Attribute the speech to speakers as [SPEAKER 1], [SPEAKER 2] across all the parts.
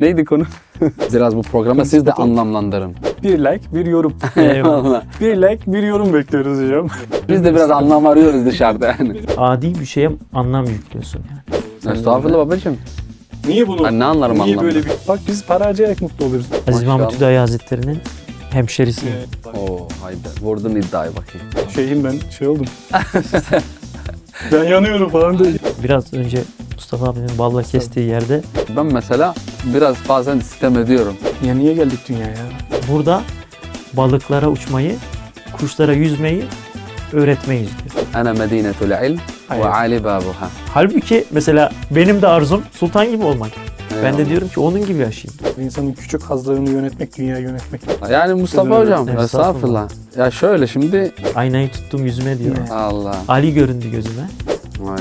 [SPEAKER 1] Neydi konu? Biraz bu programa siz de anlamlandırın.
[SPEAKER 2] Bir like, bir yorum.
[SPEAKER 1] Eyvallah.
[SPEAKER 2] bir like, bir yorum bekliyoruz hocam.
[SPEAKER 1] Biz de biraz anlam arıyoruz dışarıda yani.
[SPEAKER 3] Adi bir şeye anlam yüklüyorsun yani.
[SPEAKER 1] Estağfurullah babacığım.
[SPEAKER 2] Niye bunu?
[SPEAKER 1] Ben ne anlarım
[SPEAKER 2] Niye
[SPEAKER 1] anlamda?
[SPEAKER 2] böyle bir... Bak biz para harcayarak mutlu oluruz.
[SPEAKER 3] Aziz. Mahmut Hüdayi Hazretleri'nin hemşerisiyim.
[SPEAKER 1] Oo haydi. Vurdun iddiayı bakayım.
[SPEAKER 2] Şeyim ben şey oldum. ben yanıyorum falan diye.
[SPEAKER 3] Biraz önce Mustafa abinin balla kestiği yerde
[SPEAKER 1] Ben mesela biraz bazen sitem ediyorum.
[SPEAKER 2] Ya niye geldik dünyaya?
[SPEAKER 3] burada balıklara uçmayı, kuşlara yüzmeyi öğretmeyiz diyor.
[SPEAKER 1] Ana medinetul ilm ve ali babuha.
[SPEAKER 3] Halbuki mesela benim de arzum sultan gibi olmak. Ben
[SPEAKER 1] Eyvallah.
[SPEAKER 3] de diyorum ki onun gibi yaşayayım.
[SPEAKER 2] İnsanın küçük hazlarını yönetmek, dünyayı yönetmek.
[SPEAKER 1] Yani Mustafa
[SPEAKER 2] Özür
[SPEAKER 1] hocam
[SPEAKER 3] dilerim.
[SPEAKER 1] estağfurullah. Ya şöyle şimdi
[SPEAKER 3] Aynayı tuttum yüzüme diyor.
[SPEAKER 1] Allah.
[SPEAKER 3] Ali göründü gözüme.
[SPEAKER 1] Vay.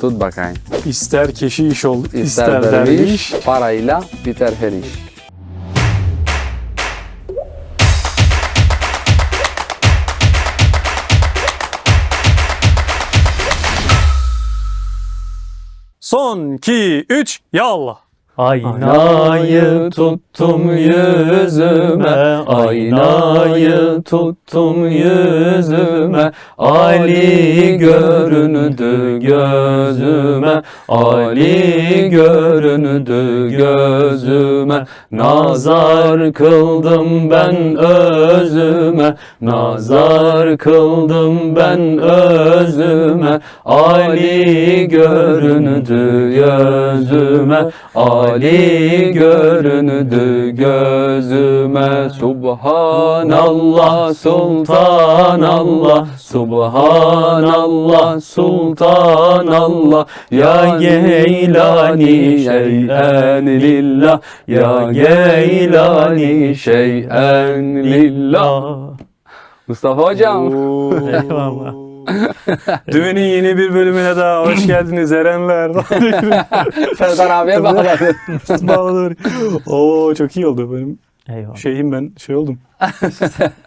[SPEAKER 1] Tut bakayım.
[SPEAKER 2] İster keşiş ol,
[SPEAKER 1] İster,
[SPEAKER 2] ister,
[SPEAKER 1] derviş,
[SPEAKER 2] derviş.
[SPEAKER 1] parayla biter her iş.
[SPEAKER 2] Son, iki, üç, ya Allah.
[SPEAKER 3] Aynayı tuttum yüzüme, aynayı tuttum yüzüme, Ali göründü gözüme, Ali göründü gözüme, nazar kıldım ben özüme, nazar kıldım ben özüme, Ali göründü gözüme, Ali göründü gözüme. Subhanallah Sultanallah. Subhanallah Sultanallah. Ya Geylani şeyen lillah. Ya Geylani şeyen lillah. Mustafa hocam. Eyvallah.
[SPEAKER 2] Düğünün yeni bir bölümüne daha hoş geldiniz Erenler.
[SPEAKER 1] Serdar abiye bağladı
[SPEAKER 2] Bağlanır. Oo çok iyi oldu benim.
[SPEAKER 3] Eyvallah.
[SPEAKER 2] Şeyim ben şey oldum.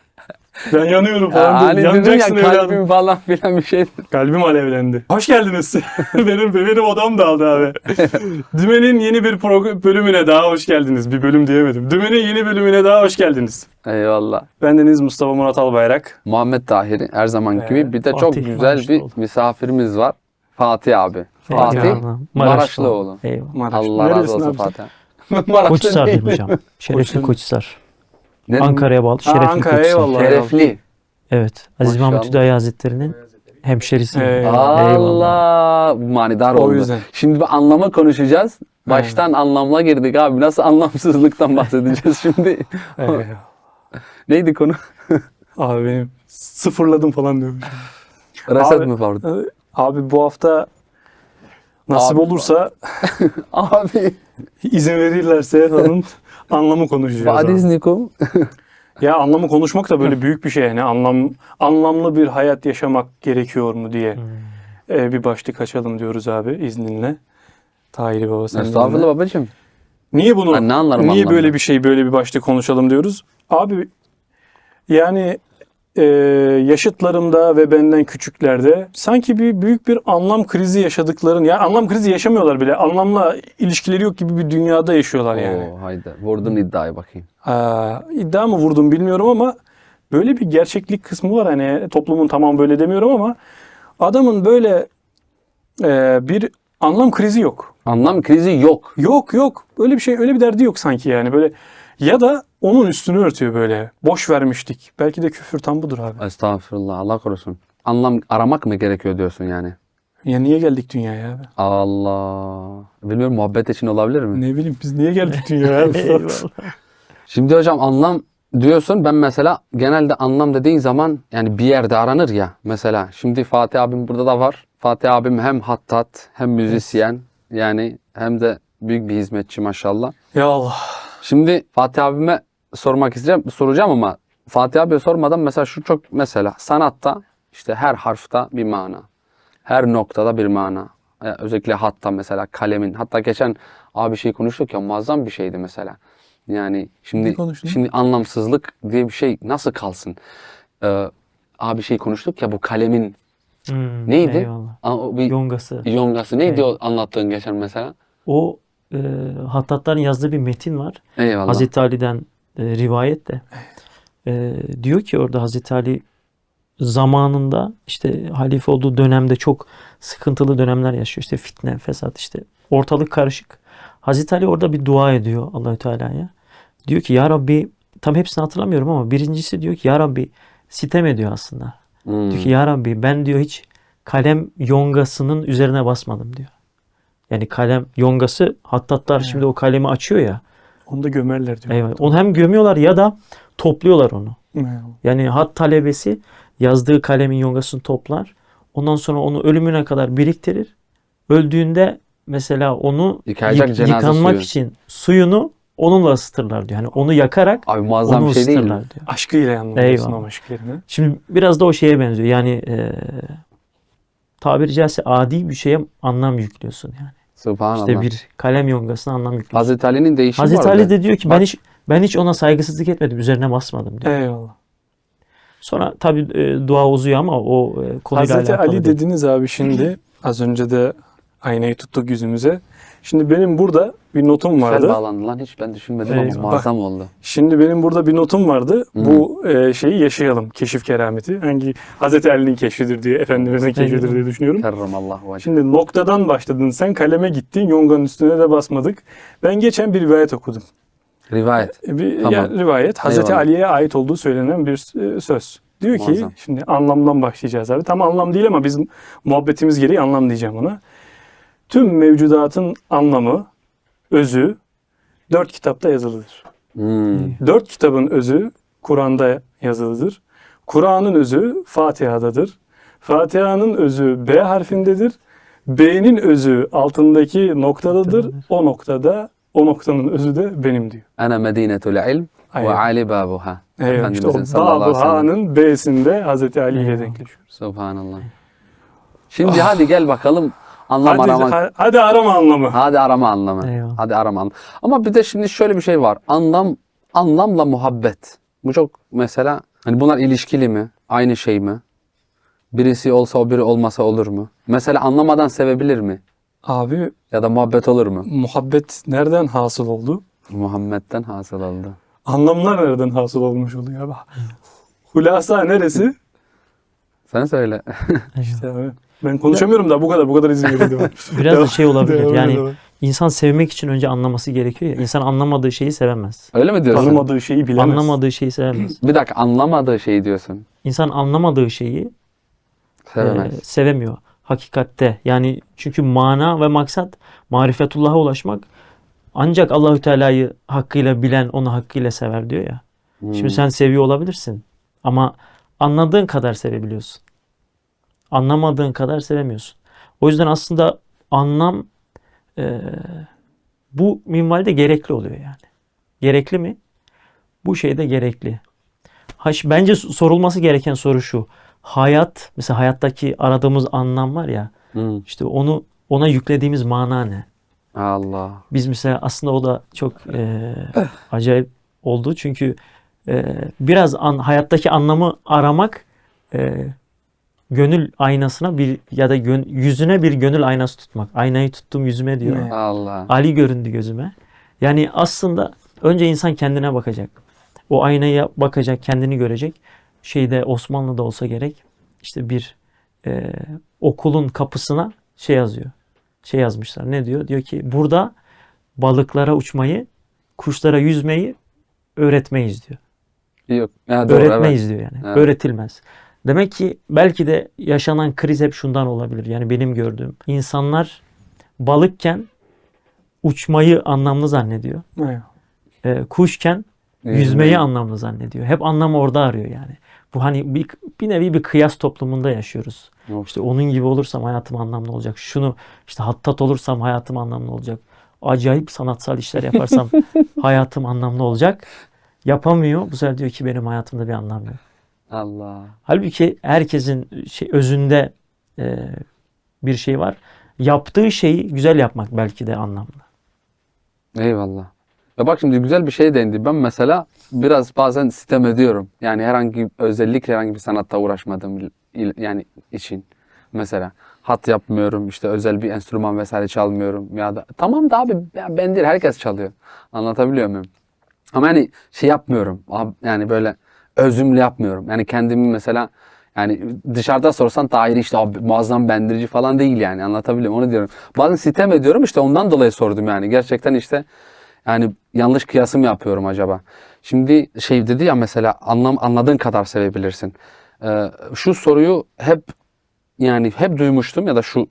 [SPEAKER 2] ben yanıyorum
[SPEAKER 1] Ya,
[SPEAKER 2] falan.
[SPEAKER 1] Hani
[SPEAKER 2] dedim.
[SPEAKER 1] dedim ya
[SPEAKER 2] Yanacaksın evladım.
[SPEAKER 1] kalbim falan filan bir şey
[SPEAKER 2] Kalbim alevlendi. Hoş geldiniz. benim benim odam dağıldı abi. Dümen'in yeni bir bölümüne daha hoş geldiniz. Bir bölüm diyemedim. Dümen'in yeni bölümüne daha hoş geldiniz.
[SPEAKER 1] Eyvallah
[SPEAKER 2] Bendeniz Mustafa Murat Albayrak.
[SPEAKER 1] Muhammed Tahiri her zaman gibi
[SPEAKER 2] Evet,
[SPEAKER 1] bir de çok
[SPEAKER 3] Fatih
[SPEAKER 1] güzel bir
[SPEAKER 3] Maraşlıoğlu.
[SPEAKER 1] misafirimiz var. Fatih abi. Fatih
[SPEAKER 3] Eyvallah.
[SPEAKER 1] Maraşlıoğlu.
[SPEAKER 3] Eyvallah.
[SPEAKER 1] Allah razı olsun? Fatih. Maraşlı
[SPEAKER 3] Koçhisar
[SPEAKER 1] değil.
[SPEAKER 3] hocam. Şerefli
[SPEAKER 2] Koçhisar.
[SPEAKER 3] Koçhisar.
[SPEAKER 1] Ne-
[SPEAKER 3] Ankara'ya bağlı Şerefli
[SPEAKER 2] Ankara,
[SPEAKER 3] Koçhisar.
[SPEAKER 2] eyvallah.
[SPEAKER 1] Şerefli.
[SPEAKER 3] Evet. Aziz
[SPEAKER 1] Maşallah.
[SPEAKER 3] Mahmut Hüdayi Hazretleri'nin hemşerisiyim.
[SPEAKER 2] Eyvallah.
[SPEAKER 1] Allah. Bu manidar
[SPEAKER 2] O
[SPEAKER 1] oldu.
[SPEAKER 2] yüzden.
[SPEAKER 1] Şimdi bir anlama konuşacağız. Baştan anlamla girdik abi. Nasıl anlamsızlıktan bahsedeceğiz şimdi?
[SPEAKER 2] Eyvallah.
[SPEAKER 1] Neydi konu?
[SPEAKER 2] Abi benim sıfırladım falan diyorum.
[SPEAKER 1] Reset mi pardon?
[SPEAKER 2] Abi bu hafta nasip
[SPEAKER 1] Abi-
[SPEAKER 2] olursa
[SPEAKER 1] Abi.
[SPEAKER 2] izin verirlerse onun anlamı konuşacağız. abi.
[SPEAKER 1] Vadiznikum.
[SPEAKER 2] Ya anlamı konuşmak da böyle büyük bir şey yani anlam anlamlı bir hayat yaşamak gerekiyor mu diye
[SPEAKER 3] Hmm.
[SPEAKER 2] Ee, bir başlık açalım diyoruz abi izninle. Tahiri Baba senin
[SPEAKER 1] Estağfurullah babacığım.
[SPEAKER 2] Niye bunu?
[SPEAKER 1] Ben ne anlarım
[SPEAKER 2] Niye
[SPEAKER 1] anlamda?
[SPEAKER 2] böyle bir şey böyle bir başlık konuşalım diyoruz? Abi yani e, yaşıtlarımda ve benden küçüklerde sanki bir büyük bir anlam krizi yaşadıkların ya anlam krizi yaşamıyorlar bile anlamla ilişkileri yok gibi bir dünyada yaşıyorlar yani.
[SPEAKER 1] Oo, haydi. Vurdun iddiayı bakayım.
[SPEAKER 2] Aa, iddia mı vurdum bilmiyorum ama böyle bir gerçeklik kısmı var. Hani toplumun tamam böyle demiyorum ama adamın böyle e, bir anlam krizi yok.
[SPEAKER 1] Anlam krizi yok.
[SPEAKER 2] Yok yok. Öyle bir şey öyle bir derdi yok sanki yani böyle ya da onun üstünü örtüyor böyle. Boş vermiştik. Belki de küfür tam budur abi.
[SPEAKER 1] Estağfurullah. Allah korusun. Anlam aramak mı gerekiyor diyorsun yani?
[SPEAKER 2] Ya niye geldik dünyaya abi?
[SPEAKER 1] Allah. Bilmiyorum muhabbet için olabilir mi?
[SPEAKER 2] Ne bileyim biz niye geldik dünyaya abi?
[SPEAKER 1] Şimdi hocam anlam diyorsun. Ben mesela genelde anlam dediğin zaman yani bir yerde aranır ya. Mesela şimdi Fatih abim burada da var. Fatih abim hem hattat hem müzisyen yani hem de büyük bir hizmetçi maşallah.
[SPEAKER 2] ya Allah.
[SPEAKER 1] Şimdi Fatih abime sormak isteyeceğim, soracağım ama Fatih abiye sormadan mesela şu çok mesela sanatta işte her harfta bir mana. Her noktada bir mana. Ya özellikle hatta mesela kalemin. Hatta geçen abi şey konuştuk ya muazzam bir şeydi mesela. Yani şimdi şimdi anlamsızlık diye bir şey nasıl kalsın? Ee, abi şey konuştuk ya bu kalemin
[SPEAKER 3] Hmm,
[SPEAKER 1] neydi?
[SPEAKER 3] Eyvallah.
[SPEAKER 1] O bir
[SPEAKER 3] Yongası.
[SPEAKER 1] yongası neydi
[SPEAKER 3] Evet.
[SPEAKER 1] o anlattığın geçen mesela?
[SPEAKER 3] O e, hattatların yazdığı bir metin var.
[SPEAKER 1] Eyvallah.
[SPEAKER 3] Hazreti Ali'den e, rivayet de. E, diyor ki orada Hazreti Ali zamanında işte halife olduğu dönemde çok sıkıntılı dönemler yaşıyor. İşte fitne, fesat işte ortalık karışık. Hazreti Ali orada bir dua ediyor Allahü Teala'ya. Diyor ki ya Rabbi tam hepsini hatırlamıyorum ama birincisi diyor ki ya Rabbi sitem ediyor aslında.
[SPEAKER 1] Hmm.
[SPEAKER 3] Diyor ki ya Rabbi ben diyor hiç kalem yongasının üzerine basmadım diyor. Yani kalem yongası hattatlar şimdi o kalemi açıyor ya.
[SPEAKER 2] Onu da gömerler diyor.
[SPEAKER 3] Eyvallah. Onu hem gömüyorlar ya da topluyorlar onu.
[SPEAKER 2] Eyvallah.
[SPEAKER 3] Yani hat talebesi yazdığı kalemin yongasını toplar. Ondan sonra onu ölümüne kadar biriktirir. Öldüğünde mesela onu
[SPEAKER 1] Yıkayacak
[SPEAKER 3] yık- yıkanmak
[SPEAKER 1] suyu.
[SPEAKER 3] için suyunu onunla ısıtırlar diyor. Yani onu yakarak
[SPEAKER 1] Abi muazzam
[SPEAKER 3] onu
[SPEAKER 1] şey değil mi?
[SPEAKER 3] diyor.
[SPEAKER 2] Aşkıyla yanılıyorsun
[SPEAKER 3] Eyvallah.
[SPEAKER 2] o aşk yerine.
[SPEAKER 3] Şimdi biraz da o şeye benziyor. Yani e, tabiri caizse adi bir şeye anlam yüklüyorsun yani.
[SPEAKER 1] Subhanallah.
[SPEAKER 3] İşte bir kalem yongasına anlam yüklüyorsun.
[SPEAKER 1] Hazreti Ali'nin değişimi
[SPEAKER 3] Hazreti
[SPEAKER 1] var
[SPEAKER 3] Ali de diyor ki ben hiç ben hiç ona saygısızlık etmedim, üzerine basmadım diyor.
[SPEAKER 2] Eyvallah.
[SPEAKER 3] Sonra tabi dua uzuyor ama o e, konuyla
[SPEAKER 2] Hazreti
[SPEAKER 3] alakalı
[SPEAKER 2] Ali
[SPEAKER 3] değil.
[SPEAKER 2] dediniz abi şimdi. Az önce de aynayı tuttuk yüzümüze. Şimdi benim burada bir notum
[SPEAKER 1] Güzel
[SPEAKER 2] vardı.
[SPEAKER 1] bağlandı lan hiç ben düşünmedim
[SPEAKER 2] Eyvallah.
[SPEAKER 1] ama muazzam oldu.
[SPEAKER 2] Şimdi benim burada bir notum vardı.
[SPEAKER 1] Hı.
[SPEAKER 2] Bu e, şeyi yaşayalım. Keşif kerameti. Hangi Hazreti Ali'nin keşfidir diye, Efendimiz'in keşfidir diye düşünüyorum.
[SPEAKER 1] Kerremallahu vecih.
[SPEAKER 2] Şimdi noktadan başladın. Sen kaleme gittin. Yonganın üstüne de basmadık. Ben geçen bir rivayet okudum.
[SPEAKER 1] Rivayet.
[SPEAKER 2] E, Bir
[SPEAKER 1] Tamam.
[SPEAKER 2] yani rivayet Hazreti
[SPEAKER 1] Eyvallah.
[SPEAKER 2] Ali'ye ait olduğu söylenen bir e, söz. Diyor ki
[SPEAKER 1] Muazzam.
[SPEAKER 2] şimdi anlamdan başlayacağız abi. Tam anlam değil ama biz muhabbetimiz gereği anlam diyeceğim ona. Tüm mevcudatın anlamı, özü dört kitapta yazılıdır.
[SPEAKER 1] Hmm.
[SPEAKER 2] Dört kitabın özü Kur'an'da yazılıdır. Kur'an'ın özü Fatiha'dadır. Fatiha'nın özü B harfindedir. B'nin özü altındaki noktadadır. O noktada o noktanın özü de benim diyor.
[SPEAKER 1] Ana medinetul ilm ve
[SPEAKER 2] Aynen.
[SPEAKER 1] Ali babuha.
[SPEAKER 2] Evet, işte
[SPEAKER 1] Efendimizin ve sellem.
[SPEAKER 2] Babuha'nın B'sinde Hazreti Ali ile
[SPEAKER 3] Eyvallah.
[SPEAKER 2] denkleşiyoruz.
[SPEAKER 1] Subhanallah. Şimdi hadi gel bakalım anlam
[SPEAKER 2] Hadi,
[SPEAKER 1] aramak.
[SPEAKER 2] ha- hadi arama anlamı.
[SPEAKER 1] Hadi arama anlamı.
[SPEAKER 3] Eyvallah.
[SPEAKER 1] Hadi arama anlamı. Ama bir de şimdi şöyle bir şey var. Anlam anlamla muhabbet. Bu çok mesela hani bunlar ilişkili mi? Aynı şey mi? Birisi olsa o biri olmasa olur mu? Mesela anlamadan sevebilir mi?
[SPEAKER 2] Abi
[SPEAKER 1] Ya da muhabbet olur mu?
[SPEAKER 2] muhabbet nereden hasıl oldu?
[SPEAKER 1] Muhammed'den hasıl oldu.
[SPEAKER 2] Anlamlar nereden hasıl olmuş oluyor? Hulasa neresi?
[SPEAKER 1] Sen söyle.
[SPEAKER 2] İşte abi, ben konuşamıyorum da bu kadar bu kadar izin verildi.
[SPEAKER 3] Biraz da
[SPEAKER 2] Devam-
[SPEAKER 3] şey olabilir.
[SPEAKER 2] devam
[SPEAKER 3] Yani
[SPEAKER 2] edelim.
[SPEAKER 3] insan sevmek için önce anlaması gerekiyor ya. İnsan anlamadığı şeyi sevemez.
[SPEAKER 1] Öyle mi diyorsun?
[SPEAKER 2] tanımadığı şeyi bilemez.
[SPEAKER 3] Anlamadığı şeyi sevemez.
[SPEAKER 1] Bir dakika anlamadığı şeyi diyorsun.
[SPEAKER 3] İnsan anlamadığı şeyi
[SPEAKER 1] Sevemez.
[SPEAKER 3] e, sevemiyor. Hakikatte. Yani çünkü mana ve maksat marifetullah'a ulaşmak ancak Allahü Teala'yı hakkıyla bilen onu hakkıyla sever diyor ya.
[SPEAKER 1] Hmm.
[SPEAKER 3] Şimdi sen seviyor olabilirsin ama anladığın kadar sevebiliyorsun. Anlamadığın kadar sevemiyorsun. O yüzden aslında anlam e, bu minvalde gerekli oluyor yani. Gerekli mi? Bu şey de gerekli. Ha, bence sorulması gereken soru şu. Hayat, mesela hayattaki aradığımız anlam var ya,
[SPEAKER 1] Hmm.
[SPEAKER 3] işte onu ona yüklediğimiz mana ne?
[SPEAKER 1] Allah.
[SPEAKER 3] Biz mesela aslında o da çok e, acayip oldu. Çünkü e, biraz an, hayattaki anlamı aramak e, gönül aynasına bir ya da gön- yüzüne bir gönül aynası tutmak. Aynayı tuttum yüzüme diyor.
[SPEAKER 2] Ne?
[SPEAKER 1] Allah.
[SPEAKER 3] Ali göründü gözüme. Yani aslında önce insan kendine bakacak. O aynaya bakacak, kendini görecek. Şeyde Osmanlı'da olsa gerek. işte bir e, okulun kapısına şey yazıyor. Şey yazmışlar. Ne diyor? Diyor ki burada balıklara uçmayı, kuşlara yüzmeyi öğretmeyiz diyor.
[SPEAKER 1] Yok. Ya, doğru,
[SPEAKER 3] öğretmeyiz
[SPEAKER 1] evet.
[SPEAKER 3] diyor yani.
[SPEAKER 1] Evet.
[SPEAKER 3] Öğretilmez. Demek ki belki de yaşanan kriz hep şundan olabilir. Yani benim gördüğüm. insanlar balıkken uçmayı anlamlı zannediyor.
[SPEAKER 2] Evet.
[SPEAKER 3] Ee, kuşken yüzmeyi anlamlı zannediyor. Hep anlamı orada arıyor yani. Bu hani bir, bir nevi bir kıyas toplumunda yaşıyoruz.
[SPEAKER 1] Yok.
[SPEAKER 3] İşte onun gibi olursam hayatım anlamlı olacak. Şunu işte hattat olursam hayatım anlamlı olacak. Acayip sanatsal işler yaparsam hayatım anlamlı olacak. Yapamıyor. Bu sefer diyor ki benim hayatımda bir anlam yok.
[SPEAKER 1] Allah.
[SPEAKER 3] Halbuki herkesin şey, özünde e, bir şey var. Yaptığı şeyi güzel yapmak belki de anlamlı.
[SPEAKER 1] Eyvallah. Ya bak şimdi güzel bir şey değindi. Ben mesela biraz bazen sitem ediyorum. Yani herhangi özellikle herhangi bir sanatta uğraşmadığım yani için. Mesela hat yapmıyorum. işte özel bir enstrüman vesaire çalmıyorum. Ya da tamam da abi ya ben değil herkes çalıyor. Anlatabiliyor muyum? Ama yani şey yapmıyorum. Ab- Yani böyle özümle yapmıyorum. Yani kendimi mesela yani dışarıda sorsan Tahir işte abi muazzam bendirici falan değil yani anlatabiliyor muyum? Onu diyorum. Bazen sitem ediyorum işte ondan dolayı sordum yani. Gerçekten işte yani yanlış kıyasım yapıyorum acaba. Şimdi şey dedi ya mesela anlam anladığın kadar sevebilirsin. Ee, şu soruyu hep yani hep duymuştum ya da şu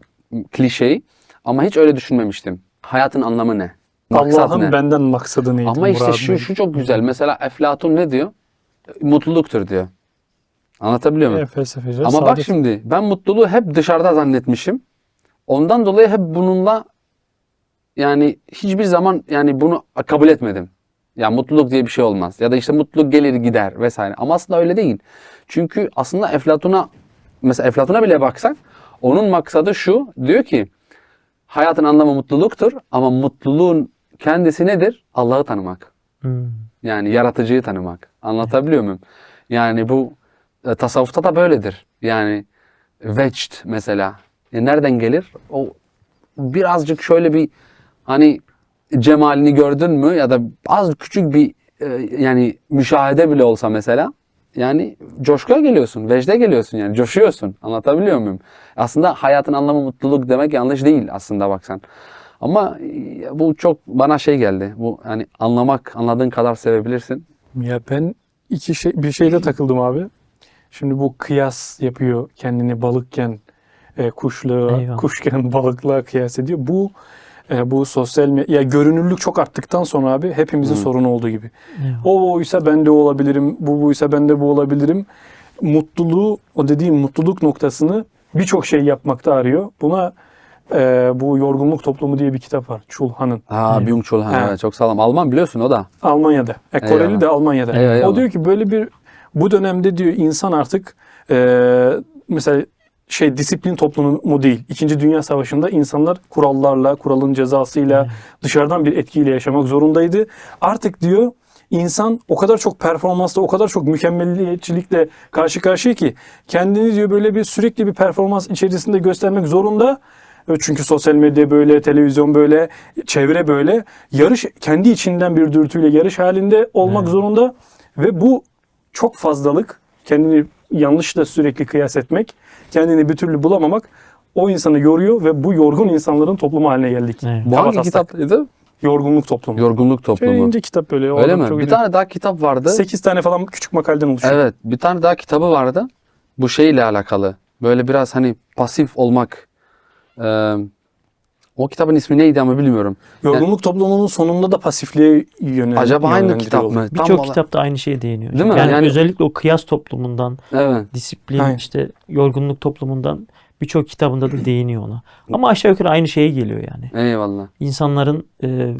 [SPEAKER 1] klişeyi ama hiç öyle düşünmemiştim. Hayatın anlamı ne? Maksat
[SPEAKER 2] Allah'ın
[SPEAKER 1] ne?
[SPEAKER 2] benden maksadı neydi?
[SPEAKER 1] Ama işte şu şu çok güzel. Mesela Eflatun ne diyor? Mutluluktur diyor. Anlatabiliyor muyum?
[SPEAKER 2] Evet, felsefeci.
[SPEAKER 1] Ama bak şimdi ben mutluluğu hep dışarıda zannetmişim. Ondan dolayı hep bununla yani hiçbir zaman yani bunu kabul etmedim. Ya mutluluk diye bir şey olmaz. Ya da işte mutluluk gelir gider vesaire. Ama aslında öyle değil. Çünkü aslında Eflatun'a mesela Eflatun'a bile baksak onun maksadı şu. Diyor ki hayatın anlamı mutluluktur ama mutluluğun kendisi nedir? Allah'ı tanımak.
[SPEAKER 3] Hmm.
[SPEAKER 1] Yani yaratıcıyı tanımak. Anlatabiliyor muyum? Yani bu e, tasavvufta da böyledir. Yani vecd mesela. E, nereden gelir? O birazcık şöyle bir hani cemalini gördün mü ya da az küçük bir e, yani müşahede bile olsa mesela yani coşkuya geliyorsun, vecde geliyorsun yani coşuyorsun. Anlatabiliyor muyum? Aslında hayatın anlamı mutluluk demek yanlış değil aslında baksan. Ama e, bu çok bana şey geldi. Bu hani anlamak, anladığın kadar sevebilirsin.
[SPEAKER 2] Ya ben iki şey bir şeyde takıldım abi. Şimdi bu kıyas yapıyor kendini balıkken e,
[SPEAKER 3] Eyvallah.
[SPEAKER 2] kuşken balıkla kıyas ediyor. Bu e, bu sosyal medya ya görünürlük çok arttıktan sonra abi hepimizin
[SPEAKER 1] Hı.
[SPEAKER 2] sorunu olduğu gibi.
[SPEAKER 3] Eyvallah.
[SPEAKER 2] O oysa ben de o olabilirim, bu buysa ben de bu olabilirim. Mutluluğu, o dediğim mutluluk noktasını birçok şey yapmakta arıyor. Buna e, bu Yorgunluk Toplumu diye bir kitap var. Chulhan'ın.
[SPEAKER 1] Ha,
[SPEAKER 3] Evet.
[SPEAKER 1] Byung-Chul Han,
[SPEAKER 2] Ha.
[SPEAKER 1] evet, çok sağlam. Alman biliyorsun o da.
[SPEAKER 2] Almanya'da. E, Koreli
[SPEAKER 1] Eyvallah.
[SPEAKER 2] de Almanya'da.
[SPEAKER 1] Eyvallah.
[SPEAKER 2] O diyor ki böyle bir bu dönemde diyor insan artık e, mesela şey disiplin toplumu değil. İkinci Dünya Savaşı'nda insanlar kurallarla, kuralın cezasıyla, dışarıdan bir etkiyle yaşamak zorundaydı. Artık diyor insan o kadar çok performansla, o kadar çok mükemmelliyetçilikle karşı karşıya ki kendini diyor böyle bir sürekli bir performans içerisinde göstermek zorunda. Çünkü sosyal medya böyle, televizyon böyle, çevre böyle. Yarış kendi içinden bir dürtüyle yarış halinde olmak
[SPEAKER 3] Evet.
[SPEAKER 2] zorunda ve bu çok fazlalık, kendini yanlışla sürekli kıyas etmek, kendini bir türlü bulamamak o insanı yoruyor ve bu yorgun insanların toplumu haline geldik.
[SPEAKER 3] Evet.
[SPEAKER 1] Bu hangi kitaptaydı?
[SPEAKER 2] Yorgunluk toplumu.
[SPEAKER 1] Yorgunluk Toplumu.
[SPEAKER 2] ince kitap böyle.
[SPEAKER 1] Öyle mi?
[SPEAKER 2] çok
[SPEAKER 1] Bir tane daha kitap vardı.
[SPEAKER 2] 8 tane falan küçük makaleden oluşuyor.
[SPEAKER 1] Evet, bir tane daha kitabı vardı. Bu şeyle alakalı. Böyle biraz hani pasif olmak. Ee, o kitabın ismi neydi ama bilmiyorum.
[SPEAKER 2] Yorgunluk toplumunun sonunda da pasifliğe yönel
[SPEAKER 1] Acaba aynı kitap mı?
[SPEAKER 3] Birçok kitapta aynı şeye değiniyor.
[SPEAKER 1] Değil mi?
[SPEAKER 3] Yani,
[SPEAKER 1] Yani-
[SPEAKER 3] özellikle o kıyas toplumundan,
[SPEAKER 1] Evet.
[SPEAKER 3] disiplin,
[SPEAKER 2] Aynen.
[SPEAKER 3] işte yorgunluk toplumundan birçok kitabında da değiniyor ona. Ama aşağı yukarı aynı şeye geliyor yani.
[SPEAKER 1] Eyvallah.
[SPEAKER 3] İnsanların e,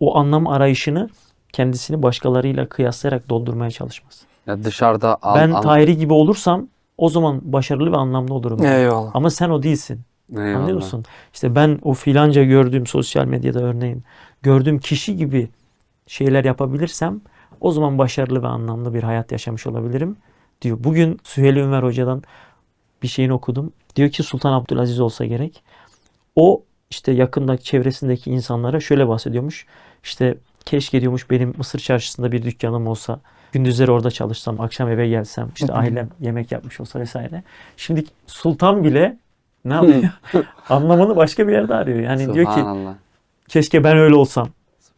[SPEAKER 3] o anlam arayışını kendisini başkalarıyla kıyaslayarak doldurmaya çalışması.
[SPEAKER 1] Ya dışarıda al,
[SPEAKER 3] ben
[SPEAKER 1] al-
[SPEAKER 3] Tahiri gibi olursam o zaman başarılı ve anlamlı olurum.
[SPEAKER 2] Eyvallah.
[SPEAKER 3] Ama sen o değilsin.
[SPEAKER 1] Eyvallah.
[SPEAKER 3] Anlıyor musun? İşte ben o filanca gördüğüm sosyal medyada örneğin gördüğüm kişi gibi şeyler yapabilirsem o zaman başarılı ve anlamlı bir hayat yaşamış olabilirim diyor. Bugün Süheyl Ünver Hoca'dan bir şeyini okudum. Diyor ki Sultan Abdülaziz olsa gerek. O işte yakındaki çevresindeki insanlara şöyle bahsediyormuş. İşte keşke diyormuş benim Mısır çarşısında bir dükkanım olsa. Gündüzleri orada çalışsam, akşam eve gelsem, işte ailem yemek yapmış olsa vesaire. Şimdi sultan bile ne yapıyor? Anlamını başka bir yerde arıyor. Yani diyor ki keşke ben öyle olsam.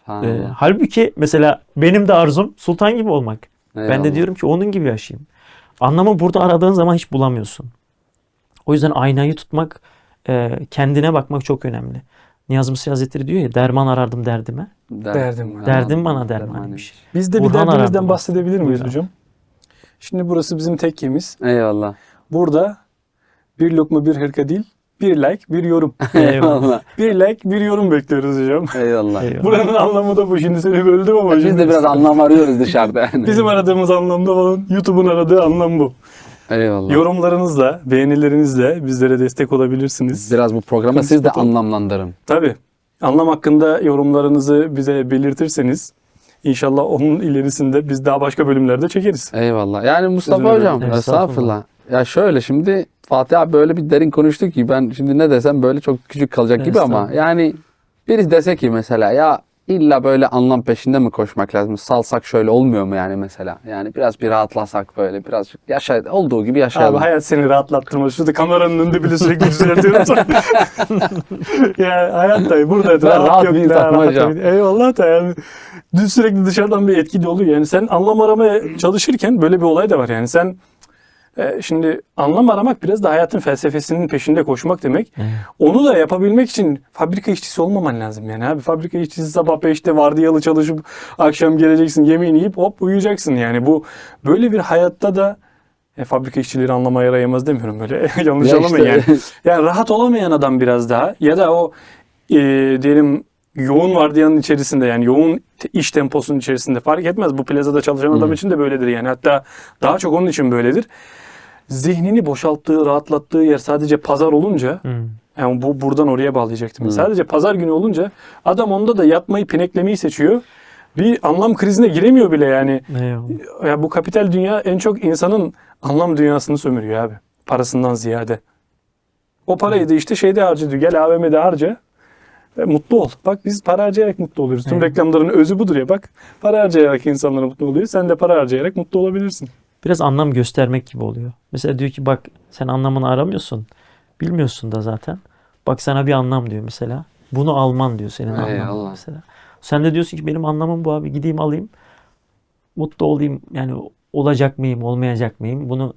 [SPEAKER 3] Ee, halbuki mesela benim de arzum sultan gibi olmak. Ben
[SPEAKER 1] Eyvallah.
[SPEAKER 3] de diyorum ki onun gibi yaşayayım. Anlamı burada aradığın zaman hiç bulamıyorsun. O yüzden aynayı tutmak, e, kendine bakmak çok önemli. Niyazi Mısır Hazretleri diyor ya derman arardım derdime.
[SPEAKER 1] Der-
[SPEAKER 2] Derdim.
[SPEAKER 3] Derdim bana dermanıymış.
[SPEAKER 2] Biz de bir
[SPEAKER 3] Burhan
[SPEAKER 2] derdimizden bahsedebilir miyiz hocam? Şimdi burası bizim tekkemiz.
[SPEAKER 1] Eyvallah.
[SPEAKER 2] Burada bir lokma bir hırka değil, bir like, bir yorum.
[SPEAKER 1] Eyvallah.
[SPEAKER 2] bir like, bir yorum bekliyoruz hocam.
[SPEAKER 1] Eyvallah.
[SPEAKER 3] Eyvallah.
[SPEAKER 2] Buranın anlamı da bu. Şimdi seni böldüm ama.
[SPEAKER 1] Biz
[SPEAKER 2] şimdi
[SPEAKER 1] de biraz anlam arıyoruz dışarıda. Yani.
[SPEAKER 2] Bizim aradığımız anlamda falan YouTube'un aradığı anlam bu.
[SPEAKER 1] Eyvallah.
[SPEAKER 2] Yorumlarınızla, beğenilerinizle bizlere destek olabilirsiniz.
[SPEAKER 1] Biraz bu programı siz de anlamlandırın.
[SPEAKER 2] Tabii. Anlam hakkında yorumlarınızı bize belirtirseniz inşallah onun ilerisinde biz daha başka bölümlerde çekeriz.
[SPEAKER 1] Eyvallah. Yani Mustafa
[SPEAKER 2] dilerim.
[SPEAKER 1] hocam
[SPEAKER 3] Estağfurullah.
[SPEAKER 1] estağfurullah. Ya şöyle şimdi Fatih abi böyle bir derin konuştu ki ben şimdi ne desem böyle çok küçük kalacak gibi ama yani birisi dese ki mesela ya illa böyle anlam peşinde mi koşmak lazım? Salsak şöyle olmuyor mu yani mesela? Yani biraz bir rahatlasak böyle biraz yaşa olduğu gibi yaşayalım.
[SPEAKER 2] Abi hayat seni rahatlattırmaz. Şurada kameranın önünde bile sürekli düzeltiyorum yani hayat da burada
[SPEAKER 1] Ben rahat bir
[SPEAKER 2] ne
[SPEAKER 1] insanım
[SPEAKER 2] rahat
[SPEAKER 1] hocam.
[SPEAKER 2] bir- Eyvallah da yani dün sürekli dışarıdan bir etki de oluyor. Yani sen anlam aramaya çalışırken böyle bir olay da var. Yani sen e, şimdi anlam aramak biraz da hayatın felsefesinin peşinde koşmak demek.
[SPEAKER 3] Evet.
[SPEAKER 2] Onu da yapabilmek için fabrika işçisi olmaman lazım yani abi. Fabrika işçisi sabah 5'te vardiyalı çalışıp akşam geleceksin yemeğini yiyip hop uyuyacaksın yani. Bu böyle bir hayatta da e, fabrika işçileri anlamaya yarayamaz demiyorum böyle yanlış
[SPEAKER 1] Ya
[SPEAKER 2] anlamayın
[SPEAKER 1] işte-
[SPEAKER 2] yani. Yani rahat olamayan adam biraz daha ya da o e, diyelim yoğun vardiyanın içerisinde yani yoğun iş temposunun içerisinde fark etmez. Bu plazada çalışan adam için de böyledir yani. Hatta daha çok onun için böyledir. Zihnini boşalttığı, rahatlattığı yer sadece pazar olunca
[SPEAKER 3] Hmm.
[SPEAKER 2] yani bu buradan oraya bağlayacaktım. Sadece pazar günü olunca adam onda da yatmayı, pineklemeyi seçiyor. Bir anlam krizine giremiyor bile yani.
[SPEAKER 3] Eyvallah.
[SPEAKER 2] Ya bu kapital dünya en çok insanın anlam dünyasını sömürüyor abi. Parasından ziyade. O parayı da işte şeyde harca diyor. Gel AVM'de harca. Ve mutlu ol. Bak biz para harcayarak mutlu oluyoruz. Tüm
[SPEAKER 3] Evet.
[SPEAKER 2] reklamların özü budur ya. Bak para harcayarak insanlar mutlu oluyor. Sen de para harcayarak mutlu olabilirsin.
[SPEAKER 3] Biraz anlam göstermek gibi oluyor. Mesela diyor ki bak sen anlamını aramıyorsun. Bilmiyorsun da zaten. Bak sana bir anlam diyor mesela. Bunu alman diyor senin anlamın
[SPEAKER 1] Eyvallah.
[SPEAKER 3] mesela. Sen de diyorsun ki benim anlamım bu abi. Gideyim alayım. Mutlu olayım. Yani olacak mıyım, olmayacak mıyım? Bunu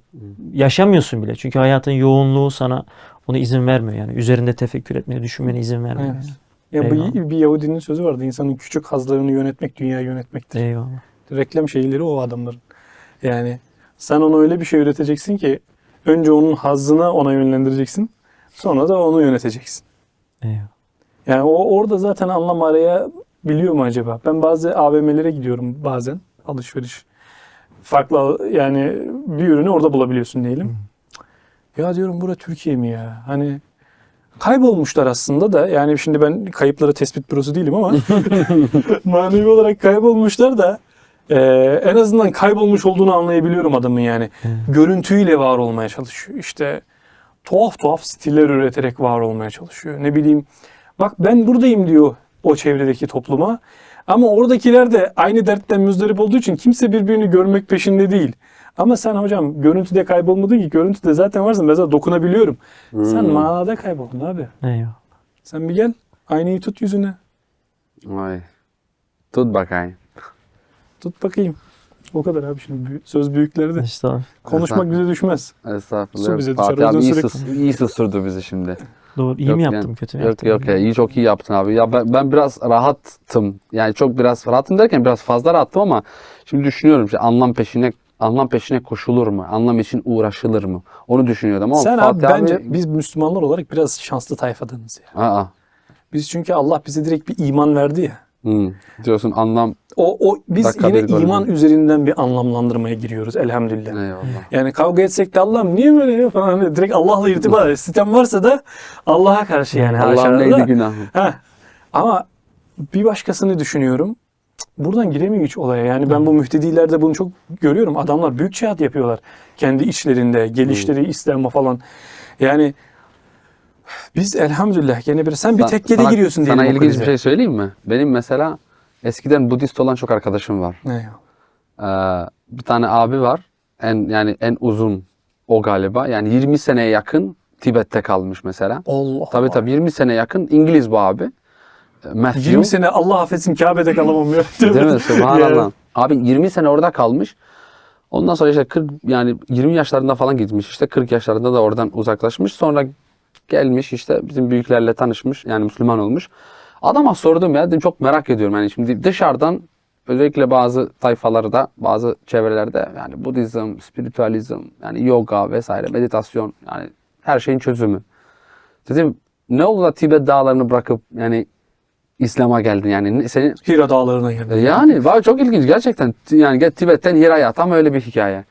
[SPEAKER 3] yaşamıyorsun bile. Çünkü hayatın yoğunluğu sana onu izin vermiyor. Yani üzerinde tefekkür etmeye, düşünmene izin vermiyor.
[SPEAKER 2] Evet. Ya bu
[SPEAKER 3] Eyvallah.
[SPEAKER 2] bir Yahudinin sözü vardı. İnsanın küçük hazlarını yönetmek dünyayı yönetmektir.
[SPEAKER 3] Eyvallah.
[SPEAKER 2] Reklam şeyleri o adamların. Yani sen ona öyle bir şey üreteceksin ki önce onun hazzına ona yönlendireceksin. Sonra da onu yöneteceksin.
[SPEAKER 3] Eyvallah.
[SPEAKER 2] Yani o orada zaten anlam arayabiliyor mu acaba? Ben bazı AVM'lere gidiyorum bazen alışveriş. Farklı yani bir ürünü orada bulabiliyorsun diyelim. Ya diyorum bura Türkiye mi ya? Hani kaybolmuşlar aslında da yani şimdi ben kayıplara tespit bürosu değilim ama manevi olarak kaybolmuşlar da e, en azından kaybolmuş olduğunu anlayabiliyorum adamın yani. Görüntüyle var olmaya çalışıyor. İşte tuhaf tuhaf stiller üreterek var olmaya çalışıyor. Ne bileyim bak ben buradayım diyor o çevredeki topluma. Ama oradakiler de aynı dertten müzdarip olduğu için kimse birbirini görmek peşinde değil. Ama sen hocam görüntüde kaybolmadın ki görüntüde zaten varsın. Mesela dokunabiliyorum. Sen manada kayboldun abi.
[SPEAKER 3] Eyvallah.
[SPEAKER 2] Sen bir gel aynayı tut yüzüne.
[SPEAKER 1] Vay. Tut bakayım.
[SPEAKER 2] Tut bakayım. O kadar abi şimdi büyü- söz büyüklerde.
[SPEAKER 3] İşte abi.
[SPEAKER 2] Konuşmak bize düşmez.
[SPEAKER 1] Estağfurullah.
[SPEAKER 2] Su bize
[SPEAKER 1] Fatih
[SPEAKER 2] düşer, o
[SPEAKER 1] abi
[SPEAKER 2] yüzden
[SPEAKER 1] iyi,
[SPEAKER 2] sürekli-
[SPEAKER 1] sus, iyi susturdu bizi şimdi.
[SPEAKER 3] Doğru. İyi
[SPEAKER 1] Yok
[SPEAKER 3] mi
[SPEAKER 1] yani.
[SPEAKER 3] yaptım, kötü mü
[SPEAKER 1] Yok
[SPEAKER 3] yaptım?
[SPEAKER 1] yok ya iyi çok iyi yaptın abi. Ya ben, ben biraz rahattım. Yani çok biraz rahatım derken biraz fazla rahattım ama şimdi düşünüyorum işte anlam peşine anlam peşine koşulur mu? Anlam için uğraşılır mı? Onu düşünüyordum ama
[SPEAKER 2] Sen abi
[SPEAKER 1] Fatih
[SPEAKER 2] bence biz Müslümanlar olarak biraz şanslı tayfadanız ya.
[SPEAKER 1] Aa,
[SPEAKER 2] Biz çünkü Allah bize direkt bir iman verdi ya.
[SPEAKER 1] Hmm, diyorsun anlam
[SPEAKER 2] O, o biz yine iman
[SPEAKER 1] mü?
[SPEAKER 2] üzerinden bir anlamlandırmaya giriyoruz elhamdülillah.
[SPEAKER 1] eyvallah.
[SPEAKER 2] Yani kavga etsek de Allah'ım niye böyle ya falan hani direkt Allah'la irtibat sistem varsa da Allah'a karşı yani
[SPEAKER 1] Allah'ım
[SPEAKER 2] haşa
[SPEAKER 1] neydi
[SPEAKER 2] da.
[SPEAKER 1] günahım?
[SPEAKER 2] Heh. Ama bir başkasını düşünüyorum. Buradan giremiyor hiç olaya. Yani ben bu mühtedilerde bunu çok görüyorum. Adamlar büyük cihat yapıyorlar. Kendi içlerinde. Gelişleri, İslam'a falan. Yani biz elhamdülillah gene bir sen bir
[SPEAKER 1] Sa-
[SPEAKER 2] tekkede
[SPEAKER 1] sana-
[SPEAKER 2] giriyorsun diyelim
[SPEAKER 1] Sana
[SPEAKER 2] o
[SPEAKER 1] ilginç
[SPEAKER 2] krize.
[SPEAKER 1] bir şey söyleyeyim mi? Benim mesela eskiden Budist olan çok arkadaşım var.
[SPEAKER 2] Eyvallah.
[SPEAKER 1] Ee, bir tane abi var. En yani en uzun o galiba. Yani 20 seneye yakın Tibet'te kalmış mesela.
[SPEAKER 2] Allah
[SPEAKER 1] Tabii
[SPEAKER 2] Allah.
[SPEAKER 1] tabii 20 sene yakın İngiliz bu abi. Ee, Matthew.
[SPEAKER 2] 20 sene Allah affetsin Kabe'de kalamam ya.
[SPEAKER 1] Değil mi? Subhanallah. Abi 20 sene orada kalmış. Ondan sonra işte 40 yani 20 yaşlarında falan gitmiş. İşte 40 yaşlarında da oradan uzaklaşmış. Sonra gelmiş işte bizim büyüklerle tanışmış. Yani Müslüman olmuş. Adama sordum ya dedim çok merak ediyorum. Yani şimdi dışarıdan özellikle bazı tayfalarda, bazı çevrelerde yani Budizm, spiritüalizm, yani yoga vesaire, meditasyon yani her şeyin çözümü. Dedim ne oldu da Tibet dağlarını bırakıp yani İslam'a geldin yani senin
[SPEAKER 2] Hira dağlarına geldi.
[SPEAKER 1] e, Yani var çok ilginç gerçekten. Yani Tibet'ten Hira'ya tam öyle bir hikaye.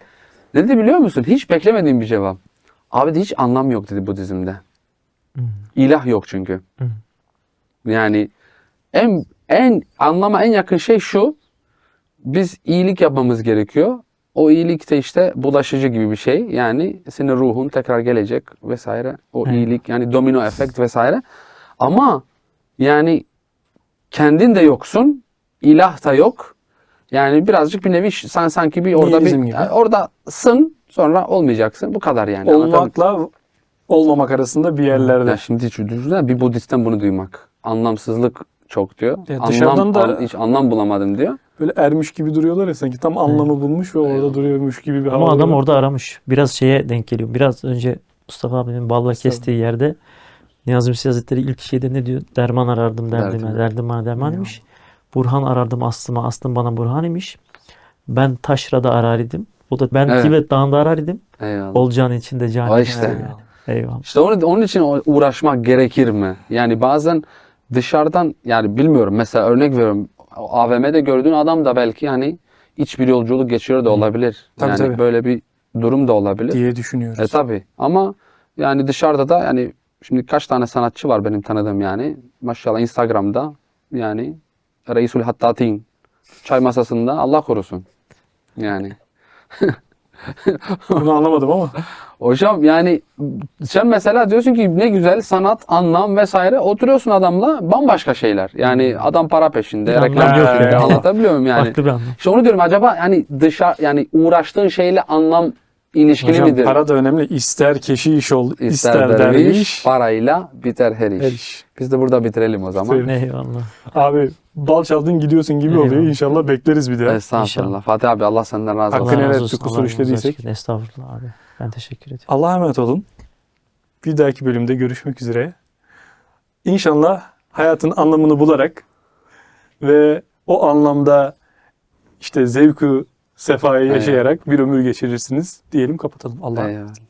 [SPEAKER 1] Ne dedi biliyor musun? Hiç beklemediğim bir cevap. Abi de hiç anlam yok dedi Budizm'de. İlah yok çünkü. Yani en en anlama en yakın şey şu. Biz iyilik yapmamız gerekiyor. O iyilik de işte bulaşıcı gibi bir şey. Yani senin ruhun tekrar gelecek vesaire. O
[SPEAKER 3] Evet.
[SPEAKER 1] iyilik yani domino efekt vesaire. Ama yani kendin de yoksun. ilah da yok. Yani birazcık bir nevi sen sanki bir orada
[SPEAKER 2] Nihilizm
[SPEAKER 1] bir
[SPEAKER 2] gibi.
[SPEAKER 1] oradasın sonra olmayacaksın. Bu kadar yani.
[SPEAKER 2] Olmakla olmamak arasında bir yerlerde.
[SPEAKER 1] Ya şimdi hiç düşünsene bir Budist'ten bunu duymak. Anlamsızlık çok diyor.
[SPEAKER 2] Ya dışarıdan
[SPEAKER 1] anlam,
[SPEAKER 2] da-
[SPEAKER 1] an- hiç anlam bulamadım diyor.
[SPEAKER 2] Böyle ermiş gibi duruyorlar ya sanki tam anlamı bulmuş ve orada duruyormuş gibi bir hava.
[SPEAKER 3] Ama adam
[SPEAKER 2] var.
[SPEAKER 3] orada aramış. Biraz şeye denk geliyor. Biraz önce Mustafa abinin balla kestiği yerde Niyazi Hüseyin Hazretleri ilk şeyde ne diyor? Derman arardım derdime,
[SPEAKER 1] Derdime.
[SPEAKER 3] derdim bana derman imiş. Burhan arardım aslıma, aslım bana burhan imiş. Ben taşrada arar idim. O da ben
[SPEAKER 1] Evet.
[SPEAKER 3] Tibet dağında arar idim.
[SPEAKER 1] Eyvallah.
[SPEAKER 3] Olacağın içinde can.
[SPEAKER 1] O işte.
[SPEAKER 3] Eyvallah.
[SPEAKER 1] İşte onu, onun için uğraşmak gerekir mi? Yani bazen dışarıdan yani bilmiyorum mesela örnek veriyorum AVM'de gördüğün adam da belki hani iç bir yolculuk geçiyor da olabilir.
[SPEAKER 2] Tabii,
[SPEAKER 1] yani
[SPEAKER 2] tabii.
[SPEAKER 1] böyle bir durum da olabilir.
[SPEAKER 2] diye düşünüyoruz.
[SPEAKER 1] E tabi ama yani dışarıda da yani şimdi kaç tane sanatçı var benim tanıdığım yani maşallah Instagram'da yani Reisul Hattatin çay masasında Allah korusun. Yani
[SPEAKER 2] Bunu anlamadım ama.
[SPEAKER 1] hocam yani sen mesela diyorsun ki ne güzel sanat, anlam vesaire oturuyorsun adamla bambaşka şeyler. Yani adam para peşinde,
[SPEAKER 3] anlam
[SPEAKER 1] reklam
[SPEAKER 3] yok
[SPEAKER 2] yani.
[SPEAKER 1] Anlatabiliyor muyum yani?
[SPEAKER 3] Farklı bir anlam.
[SPEAKER 1] İşte onu diyorum acaba yani dışarı yani uğraştığın şeyle anlam ilişkili
[SPEAKER 2] Hocam
[SPEAKER 1] midir?
[SPEAKER 2] para da önemli. İster keşiş ol, ister,
[SPEAKER 1] İster
[SPEAKER 2] derviş.
[SPEAKER 1] derviş, parayla biter her iş.
[SPEAKER 2] Her iş.
[SPEAKER 1] Biz de burada bitirelim o zaman.
[SPEAKER 2] Bitirelim.
[SPEAKER 3] Eyvallah.
[SPEAKER 2] Abi bal çaldın gidiyorsun gibi
[SPEAKER 3] Eyvallah.
[SPEAKER 2] oluyor. İnşallah bekleriz bir daha.
[SPEAKER 1] Estağfurullah.
[SPEAKER 3] İnşallah.
[SPEAKER 1] Fatih abi Allah senden razı olsun.
[SPEAKER 2] Hakkını
[SPEAKER 3] Allah
[SPEAKER 2] helal
[SPEAKER 3] razı
[SPEAKER 2] et,
[SPEAKER 3] olsun.
[SPEAKER 2] kusur işlediysek.
[SPEAKER 3] Estağfurullah abi. Ben teşekkür ediyorum.
[SPEAKER 2] Allah'a emanet olun. Bir dahaki bölümde görüşmek üzere. İnşallah hayatın anlamını bularak ve o anlamda işte zevku
[SPEAKER 1] Eyvallah.
[SPEAKER 2] yaşayarak bir ömür geçirirsiniz diyelim kapatalım. Allah'a emanet.